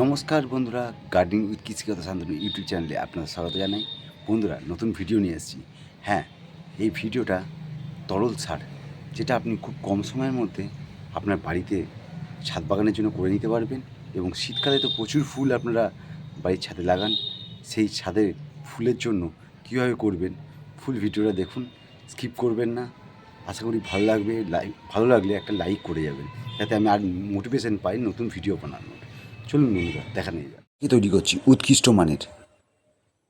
নমস্কার বন্ধুরা gardening with Krishikatha Shantanu YouTube চ্যানেলে আপনাদের স্বাগত জানাই। বন্ধুরা, নতুন ভিডিও নিয়ে এসেছি। হ্যাঁ এই ভিডিওটা তরল সার, যেটা আপনি খুব কম সময়ের মধ্যে আপনার বাড়িতে ছাদ বাগানের জন্য করে নিতে পারবেন এবং শীতকালে তো প্রচুর ফুল আপনারা বাড়ির ছাদে লাগান। সেই ছাদের ফুলের জন্য কীভাবে করবেন, ফুল ভিডিওটা দেখুন স্কিপ করবেন না। আশা করি ভালো লাগবে লাইক ভালো লাগলে একটা লাইক করে যাবেন, যাতে আমি আর মোটিভেশন পাই নতুন ভিডিও বানানোর। চলুন বন্ধুরা, দেখা নিয়ে যাক কি তৈরি করছি উৎকৃষ্ট মানের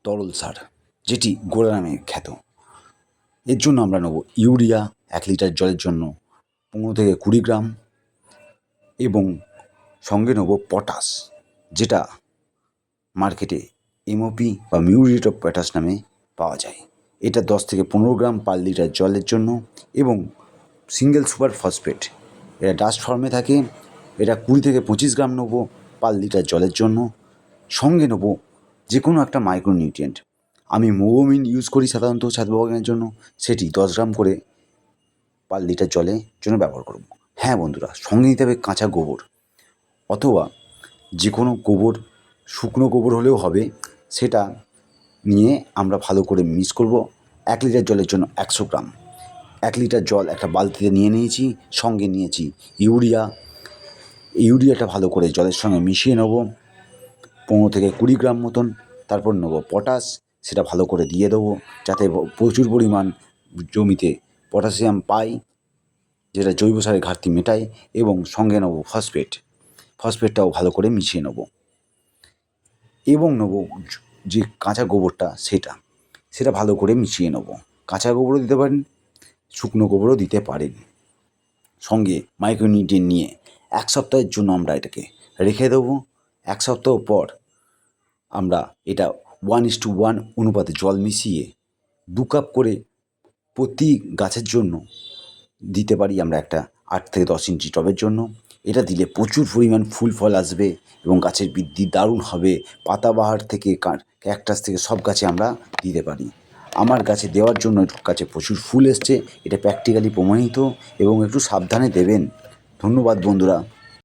তরল সার, যেটি গোড়া নামে খ্যাত। এর জন্য আমরা নেব ইউরিয়া এক লিটার জলের জন্য পনেরো থেকে কুড়ি গ্রাম এবং সঙ্গে নেব পটাশ, যেটা মার্কেটে এমওপি বা মিউরিয়েট অফ পটাশ নামে পাওয়া যায়। এটা দশ থেকে পনেরো গ্রাম পার লিটার জলের জন্য এবং সিঙ্গেল সুপার ফসফেট। এটা ডাস্ট ফর্মে থাকে, এটা কুড়ি থেকে পঁচিশ গ্রাম নেব পার লিটার জলের জন্য সঙ্গে নেব যে কোনো একটা মাইক্রোনিউট্রিয়েন্ট। আমি মোবোমিন ইউজ করি সাধারণত ছাদ বাগানের জন্য, সেটি দশ গ্রাম করে পার লিটার জলের জন্য ব্যবহার করব। হ্যাঁ বন্ধুরা, সঙ্গে নিতে হবে কাঁচা গোবর। অথবা যে কোনো গোবর, শুকনো গোবর হলেও হবে, সেটা নিয়ে আমরা ভালো করে মিক্স করব। এক লিটার জলের জন্য একশো গ্রাম। এক লিটার জল একটা বালতিতে নিয়ে নিয়েছি, সঙ্গে নিয়েছি ইউরিয়া ইউরিয়াটা ভালো করে জলের সঙ্গে মিশিয়ে নেব। পনেরো থেকে কুড়ি গ্রাম মতন, তারপর নেব পটাশ, সেটা ভালো করে দিয়ে দেবো, যাতে প্রচুর পরিমাণ জমিতে পটাশিয়াম পাই, যেটা জৈব সারের ঘাটতি মেটায়, এবং সঙ্গে নেব ফসফেট। ফসফেটটাও ভালো করে মিশিয়ে নেব। এবং নেব যে কাঁচা গোবরটা, সেটা সেটা ভালো করে মিশিয়ে নেব। কাঁচা গোবরও দিতে পারেন, শুকনো গোবরও দিতে পারেন। সঙ্গে মাইক্রোনিউট্রিয়েন্ট নিয়ে এক সপ্তাহের জন্য আমরা এটাকে রেখে দেবো। এক সপ্তাহ পর আমরা এটা ওয়ান ইস টু ওয়ান অনুপাতে জল মিশিয়ে দু কাপ করে প্রতি গাছের জন্য দিতে পারি আমরা একটা আট থেকে দশ ইঞ্চি টবের জন্য। এটা দিলে প্রচুর পরিমাণ ফুল ফল আসবে এবং গাছের বৃদ্ধি দারুণ হবে। পাতাবাহার থেকে ক্যাকটাস থেকে সব গাছে আমরা দিতে পারি। আমার গাছে দেওয়ার জন্য গাছে প্রচুর ফুল এসছে। এটা প্র্যাকটিক্যালি প্রমাণিত এবং একটু সাবধানে দেবেন। ধন্যবাদ বন্ধুরা।